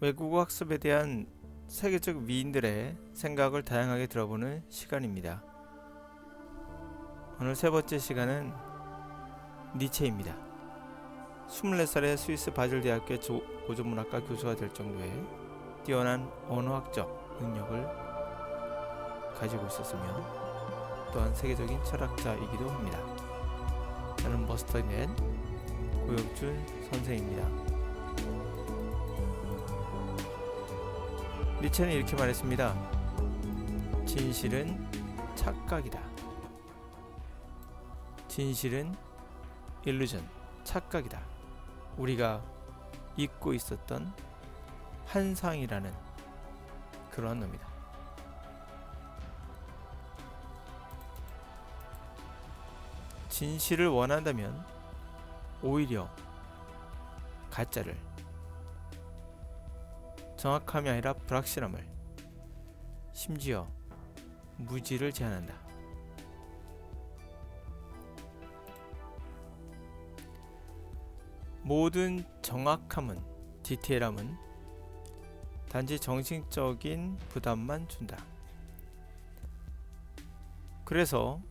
외국어 학습에 대한 세계적 위인들의 생각을 다양하게 들어보는 시간입니다. 오늘 세 번째 시간은 니체입니다. 24살에 스위스 바젤 대학교 고전문학과 교수가 될 정도의 뛰어난 언어학적 능력을 가지고 있었으며 또한 세계적인 철학자이기도 합니다. 저는 머스터 넷 고혁준 선생입니다. 니체는 이렇게 말했습니다. 진실은 착각이다. 진실은 일루전, 착각이다. 우리가 잊고 있었던 환상이라는 그러한 놈이다. 진실을 원한다면 오히려 가짜를 정확함이 아니라 불확실함을 심지어 무지를 제한한다. 모든 정확함은 디테일함은 단지 정신적인 부담만 준다. 그래서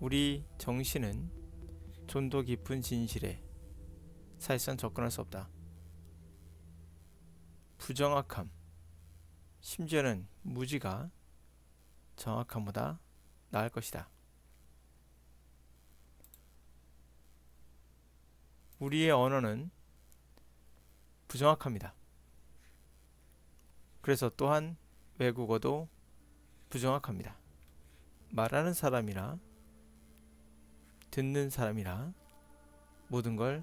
우리 정신은 존도 깊은 진실에 사실상 접근할 수 없다. 부정확함, 심지어는 무지가 정확함보다 나을 것이다. 우리의 언어는 부정확합니다. 그래서 또한 외국어도 부정확합니다. 말하는 사람이나 듣는 사람이나 모든 걸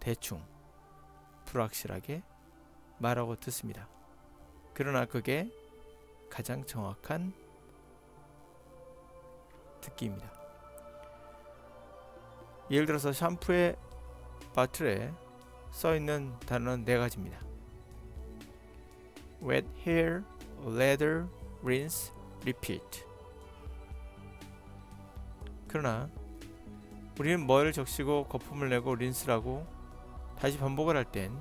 대충 불확실하게 말하고 듣습니다. 그러나 그게 가장 정확한 듣기입니다. 예를 들어서 샴푸의 바틀에 써 있는 단어는 네 가지입니다. wet hair, lather, rinse, repeat. 그러나 우리는 뭐를 적시고 거품을 내고 린스라고 다시 반복을 할 땐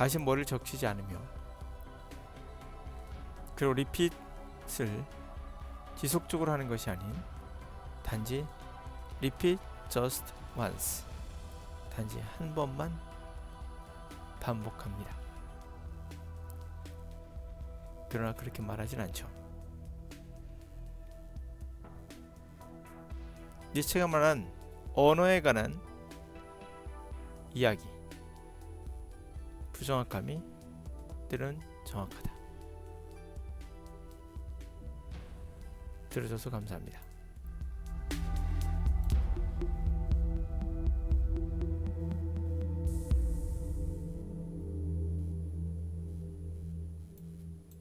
다시 뭐를 적시지 않으며 그리고 리핏을 지속적으로 하는 것이 아닌 단지 repeat just once 단지 한 번만 반복합니다. 그러나 그렇게 말하진 않죠. 니체가 말한 언어에 관한 이야기 부정확함이 때는 정확하다. 들어줘서 감사합니다.